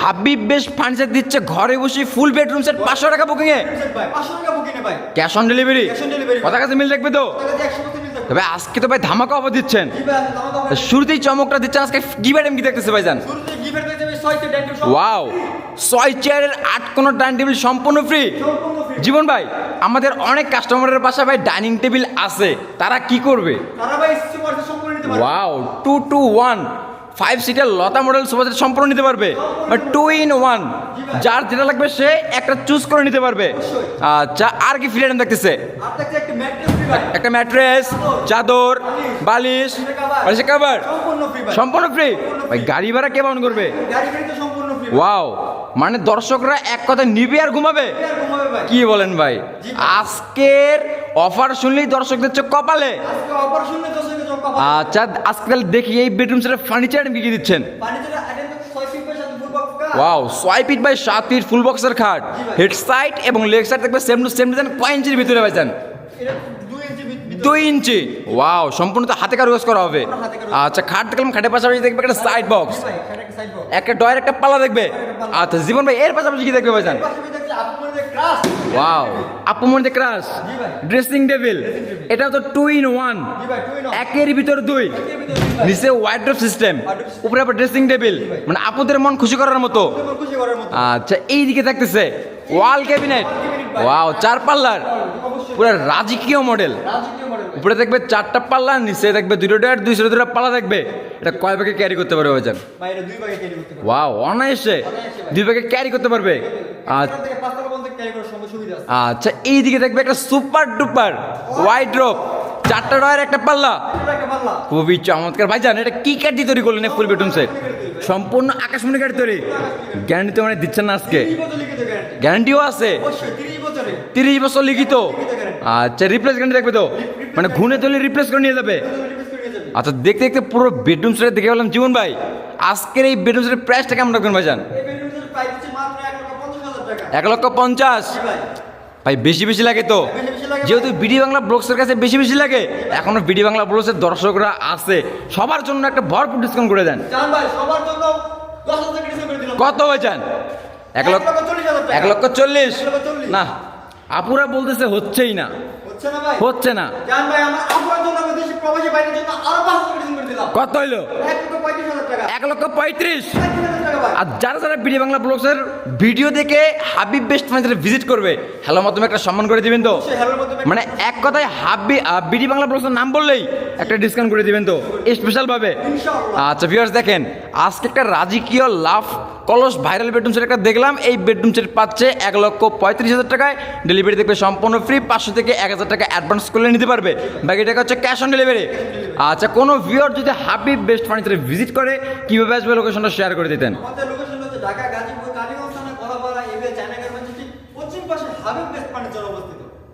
হাবিব বেশ ফার্নিচার দিচ্ছে ঘরে বসে ফুল বেডরুম সেট পাঁচশো টাকা বুকিং এ। ভাই পাঁচশো টাকা বুকিং ভাই। ক্যাশ অন ডেলিভারি কথা কাছে মিল দেখবে তো? তবে আজকে তো ভাই ধামাকা অফার দিচ্ছেন। ভাই শুরুতেই চমকটা দিচ্ছেন আজকে কি ব্যাটাম কি দেখতেছে ছয়টা ডেন্টাল ওয়াও ছয় চেয়ারের আট কোনো ডাইনিং টেবিল সম্পূর্ণ ফ্রি জীবন ভাই আমাদের অনেক কাস্টমারের বাসা ভাই ডাইনিং টেবিল আছে। তারা কি করবে? ভাই wow two two one five seater লতা মডেল সোফা সম্পূর্ণ নিতে পারবে টু ইন ওয়ান যার যেটা লাগবে সে একটা চুজ করে নিতে পারবে। আচ্ছা আর কি আইটেম দেখতেছে? একটা ম্যাট্রেস চাদর, বালিশ, বালিশের কাভার সম্পূর্ণ ফ্রি ভাই, গাড়ি ভাড়া কে বহন করবে? ওয়াও মানে দর্শকরা এক কথা নিবে আর ঘুমাবে? কি বলেন ভাই? আজকের অফার শুনলেই দর্শকদের চোখ কপালে। আজকে অপার আচ্ছা আজকাল দেখি এই বেডরুম সেটের ফার্নিচার কি কি দিচ্ছেন? আইটেম ওয়াও ছয় ফিট বাই সাত ফিট ফুল বক্সের খাট। হেড সাইড এবং লেগ সাইড দেখবে সেম টু সেম ডিজাইন কয় ইঞ্চির ভিতরে পাইছেন দুই ইঞ্চি ওয়াও সম্পূর্ণ তো হাতে কারুকাজ করা হবে। আচ্ছা খাট দেখলাম খাটের পাশাপাশি দেখবে একটা সাইড বক্স একটা ডয়ের একটা পাল্লা দেখবে। আচ্ছা জীবন ভাই এর পাশাপাশি কি দেখবে ভাইজান? আপু মনে ক্রাশ ওয়াও আপু মনে ক্রাশ ড্রেসিং টেবিল এটা তো টু ইন ওয়ান একের ভিতর দুই। নিচে সিস্টেম উপরে আবার ড্রেসিং টেবিল মানে আপুদের মন খুশি করার মতো। আচ্ছা এই দিকে থাকতেছে ওয়াল ক্যাবিনেট ওয়াও চার পাল্লার। পুরো রাজকীয় মডেল উপরে দেখবে চারটা পাল্লা নিচে দেখবে দুটো ডেট দুইশো দুটো পাল্লা দেখবে। এটা কয় ব্যাগে ক্যারি করতে পারবে ভাইজান? ভাই এটা দুই ভাগে ক্যারি করতে পারবে। ওয়াও অনায়াসে দুই ব্যাগে ক্যারি করতে পারবে। আচ্ছা। আচ্ছা এই দেখবে একটা সুপার ডুপার ওয়াইড রোপ চারটা ডয়ের একটা পাল্লা। খুবই চমৎকার। ভাইজান এটা কি কাঠ দিয়ে তৈরি করলেন ফুল বেডরুম সেট সম্পূর্ণ আকাশমণি কাঠ তৈরি। গ্যারান্টি তো মানে দিচ্ছেন না আজকে। গ্যারান্টিও আছে। তিরিশ বছর লিখিত আচ্ছা রিপ্লেস গ্যারান্টি দেখবে তো? মানে ঘুনে তুলে রিপ্লেস করে নিয়ে যাবে। আচ্ছা দেখতে দেখতে পুরো বেডরুম সেট দেখে বললাম জীবন ভাই। আজকের এই বেডরুম সেটের প্রাইসটা কেমন রাখবেন হচ্ছে মাত্র এক লক্ষ পঞ্চাশ ভাই। ভাই বেশি বেশি লাগে তো। যেহেতু বিডি বাংলা ব্লগসের কাছে বেশি বেশি লাগে এখনও বিডি বাংলা ব্লগসের দর্শকরা আছে। সবার জন্য একটা ভরপুর ডিসকাউন্ট করে দেন। ভাই কত হয়েছেন এক লক্ষ এক লক্ষ চল্লিশ। না আপুরা বলতেছে হচ্ছেই না। হচ্ছে না কত হইল? এক লক্ষ পঁয়ত্রিশ আর যারা যারা বিডি বাংলা ব্লগসের ভিডিও দেখে হাবিব বেস্ট ফার্নিচারে ভিজিট করবে হ্যালো মাধ্যমে একটা সম্মান করে দিবেন তো। মানে এক কথায় হাবি বিডি বাংলা ব্লগসের নাম বললেই একটা ডিসকাউন্ট করে দিবেন তো স্পেশাল ভাবে। আচ্ছা ভিউয়ার্স দেখেন আজকে একটা রাজকীয় লাভ কলস ভাইরাল বেডরুম সেট একটা দেখলাম এই বেডরুম সেট পাচ্ছে এক লক্ষ পঁয়ত্রিশ হাজার টাকায়। ডেলিভারি দেখবে সম্পূর্ণ ফ্রি পাঁচশো থেকে এক হাজার টাকা অ্যাডভান্স করলে নিতে পারবে। বাকি টাকা হচ্ছে ক্যাশ অন ডেলিভারি আচ্ছা কোনো ভিউয়ার যদি হাবিব বেস্ট ফার্নিচারে ভিজিট করে কীভাবে আসবে লোকেশনটা শেয়ার করে দিতেন? আমাদের লোকেশন হচ্ছে ঢাকা